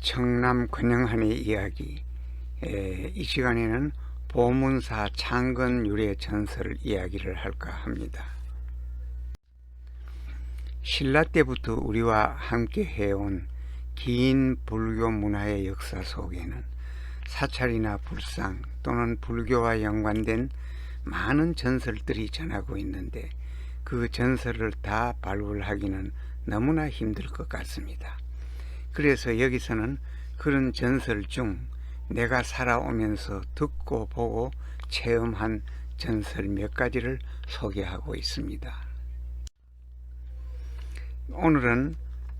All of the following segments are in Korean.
청남 권영한의 이야기 에, 이 시간에는 보문사 창건 유래 전설 이야기를 할까 합니다. 신라 때부터 우리와 함께 해온 긴 불교 문화의 역사 속에는 사찰이나 불상 또는 불교와 연관된 많은 전설들이 전하고 있는데 그 전설을 다 발굴하기는 너무나 힘들 것 같습니다. 그래서 여기서는 그런 전설 중 내가 살아오면서 듣고 보고 체험한 전설 몇 가지를 소개하고 있습니다. 오늘은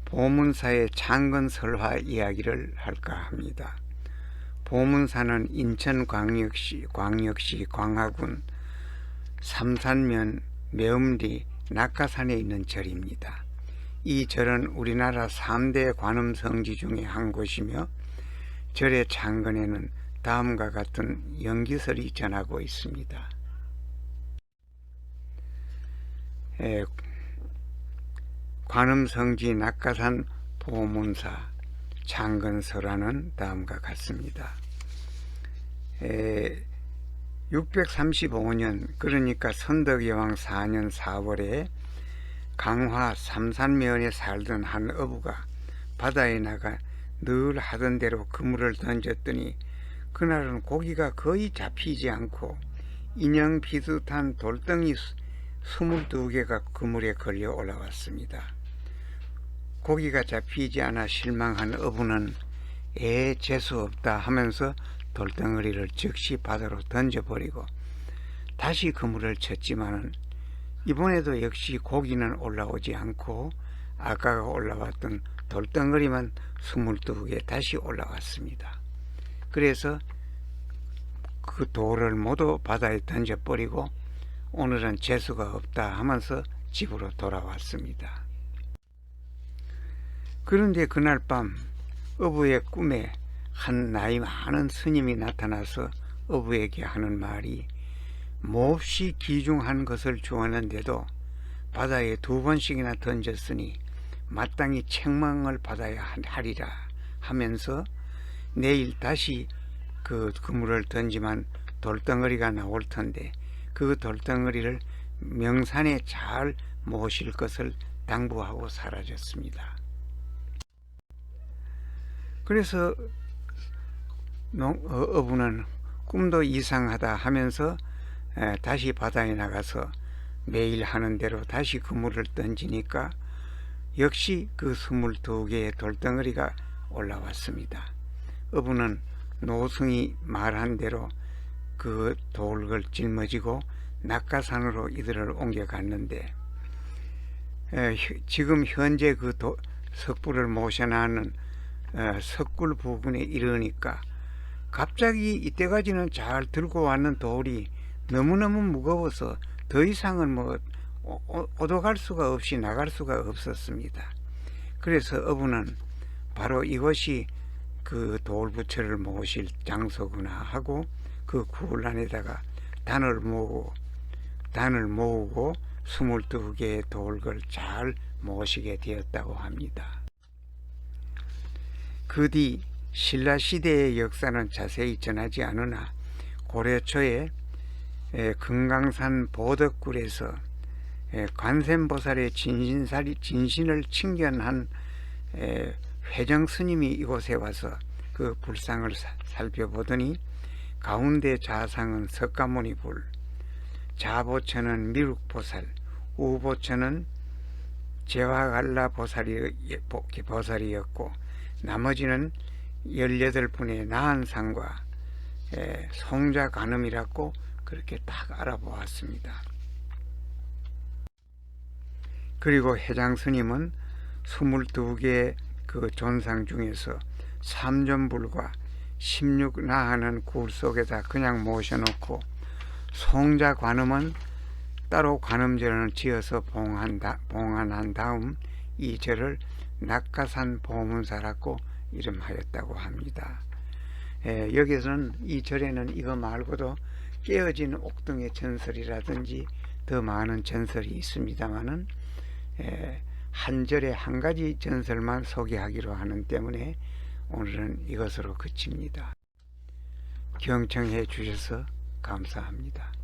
보문사의 창건설화 이야기를 할까 합니다. 보문사는 인천광역시 광역시 광화군 삼산면 매음리 낙가산에 있는 절입니다. 이 절은 우리나라 3대 관음 성지 중에 한 곳이며 절의 창건에는 다음과 같은 연기설이 전하고 있습니다. 에, 관음성지 낙가산 보문사 창건설화는 다음과 같습니다. 에, 635년 그러니까 선덕여왕 4년 4월에 강화 삼산면에 살던 한 어부가 바다에 나가 늘 하던 대로 그물을 던졌더니 그날은 고기가 거의 잡히지 않고 인형 비슷한 돌덩이 22개가 그물에 걸려 올라왔습니다. 고기가 잡히지 않아 실망한 어부는 애 재수 없다 하면서 돌덩어리를 즉시 바다로 던져버리고 다시 그물을 쳤지만은 이번에도 역시 고기는 올라오지 않고 아까가 올라왔던 돌덩어리만 22개 다시 올라왔습니다. 그래서 그 돌을 모두 바다에 던져버리고 오늘은 재수가 없다 하면서 집으로 돌아왔습니다. 그런데 그날 밤 어부의 꿈에 한 나이 많은 스님이 나타나서 어부에게 하는 말이 몹시 귀중한 것을 주었는데도 바다에 두 번씩이나 던졌으니 마땅히 책망을 받아야 하리라 하면서 내일 다시 그 그물을 던지만 돌덩어리가 나올 텐데 그 돌덩어리를 명산에 잘 모실 것을 당부하고 사라졌습니다. 그래서 어부는 꿈도 이상하다 하면서 다시 바다에 나가서 매일 하는 대로 다시 그물을 던지니까 역시 그 스물두 개의 돌덩어리가 올라왔습니다. 어부는 노승이 말한 대로 그 돌을 짊어지고 낙가산으로 이들을 옮겨갔는데 지금 현재 그 도, 석불을 모셔나는 석굴 부근에 이르니까 갑자기 이때까지는 잘 들고 왔는 돌이 너무너무 무거워서 더 이상은 뭐 오도갈 수가 없이 나갈 수가 없었습니다. 그래서 어부는 바로 이것이 그 돌부처를 모실 장소구나 하고 그 구울란에다가 단을 모으고 단을 모으고 22개의 돌을 잘 모시게 되었다고 합니다. 그 뒤 신라 시대의 역사는 자세히 전하지 않으나 고려 초에 금강산 보덕굴에서 관세음보살의 진신살이 진신을 친견한 회정 스님이 이곳에 와서 그 불상을 살펴보더니 가운데 좌상은 석가모니 불, 좌보처는 미륵보살, 우보처는 제화갈라 보살이, 보살이었고 나머지는 18분의 나한상과 송자관음이라고 그렇게 딱 알아보았습니다. 그리고 해장 스님은 22개 그 존상 중에서 삼존불과 16나하는 굴 속에다 그냥 모셔놓고 송자 관음은 따로 관음절을 지어서 봉한다, 봉안한 다음 이 절을 낙가산 보문사라고 이름하였다고 합니다. 에, 여기서는 이 절에는 이거 말고도 깨어진 옥등의 전설이라든지 더 많은 전설이 있습니다만은 한 절에 한 가지 전설만 소개하기로 하는 때문에 오늘은 이것으로 그칩니다. 경청해 주셔서 감사합니다.